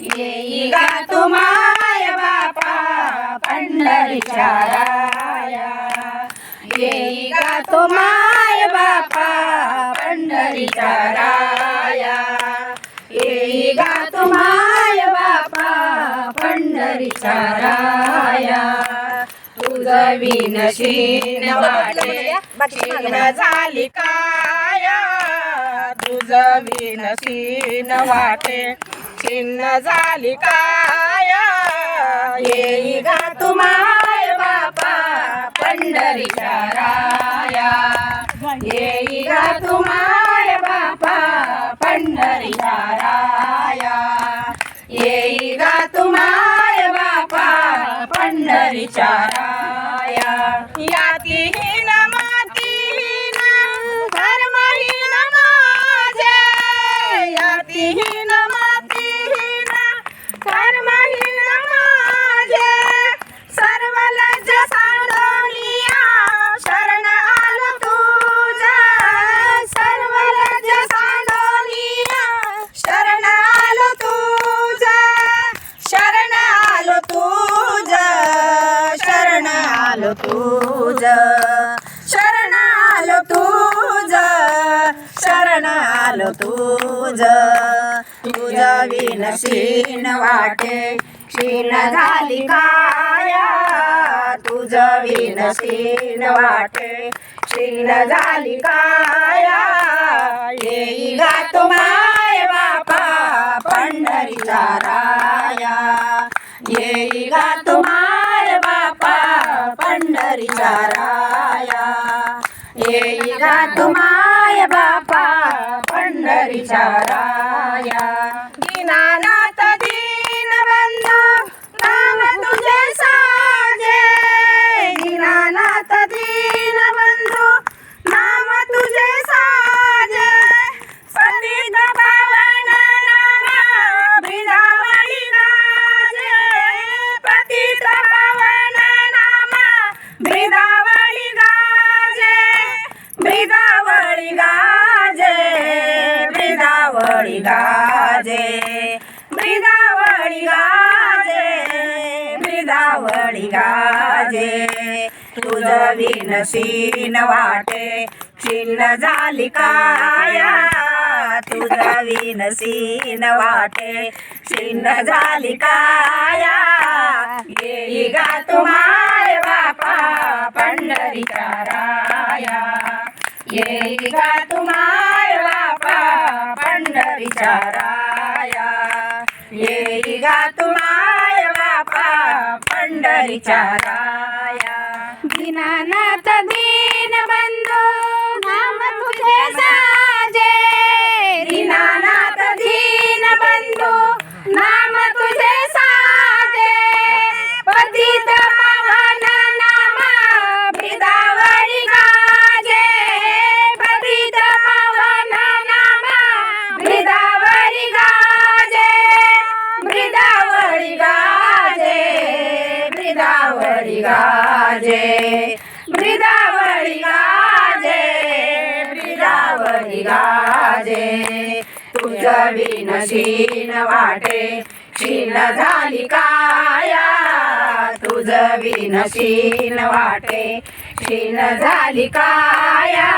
येई गा तुमाय बापा पंढरीच्या राया. येई गा तुमाय बापा पंढरीच्या राया. येई गा तुमाय बापा पंढरीच्या राया. तुझं विनशीन वाटे झाली काया. तुझं विनशीन वाटे छिन्न झाली काया? येई गा तुमाय बापा पंढरीच्या राया. येई गा तुमाय बापा पंढरीच्या राया. येई गा तुमाय बापा पंढरीच्या राया. आलो तुझ. शरण आलो तुझ. शरण आलो तुझ विन क्षीण वाटे. क्षीण झाली काया. तुझ क्षीण वाटे. क्षीण झाली काया. येई गा तुमाय पंढरीचा राया येई गा तुमाय बापा पंढरीचा राया ब्रिदावळी गाजे ब्रिदावळी गाजे ब्रिदावळी गाजे. तुझ विनशीन वाटे क्षीण झाली काया. तुझ विनसीन वाटे क्षीण झाली काया. येई गा तुमाय बापा पंढरीच्या राया. येई गा तुमाय विचाराया. येई गा तुमाय बापा पंढरीच्या राया दीनानाथ ब्रिदावळी गाजे ब्रिदावळी गाजे ब्रिदावळी गाजे ब्रिदावळी गाजे गाजे. विनशीन वाटे क्षीण झाली काया. तुझ विनशीन वाटे क्षीण झाली काया.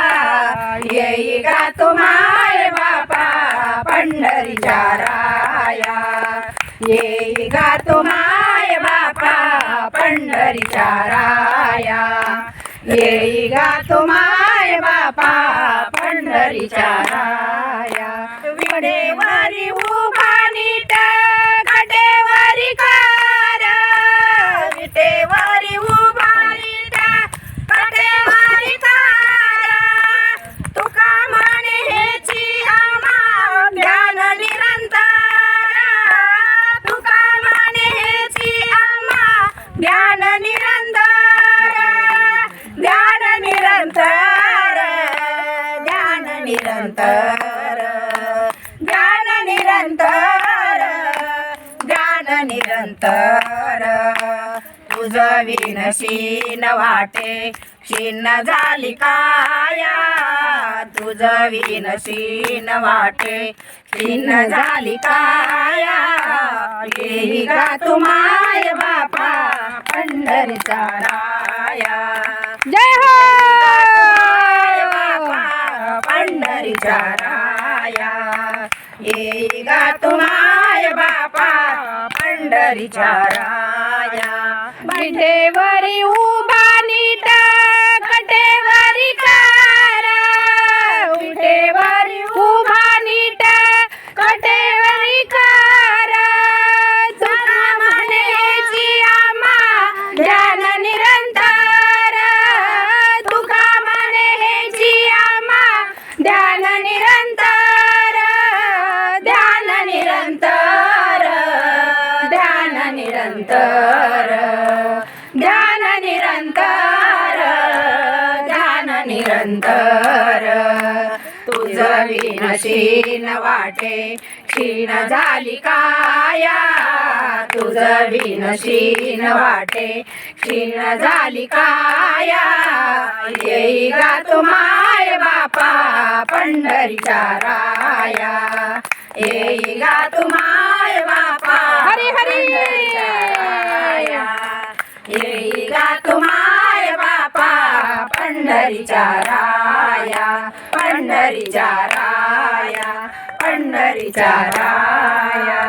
येई गा तुम्हाला बाप पंढरीच्या राया. येई गा तुमाय बापा पंढरीच्या राया. येई गा तुमाय बापा पंढरीच्या राया. विडेवारी उभा नीट निरंतर. तुझ विनशीन वाटे क्षीण झाली काया. तुझ विनशीन वाटे क्षीण झाली काया. तुम्हाय बापा पंढरीचा राया. जय हो! बापा पंढरीचा राया. पंढरीचा राया विठेवरी निरंतर. ध्यान निरंतर ध्यान निरंतर. तुझ विनशीन वाटे क्षीण झाली काया. तुझ विनशीन वाटे क्षीण झाली काया. येई गा तुम्हाय बापा पंढरीच्या राया. येई गा बापा हरी हरी. येई गा तुम्हाय बापा पंढरीच्या राया. पंढरीच्या राया पंढरीच्या राया.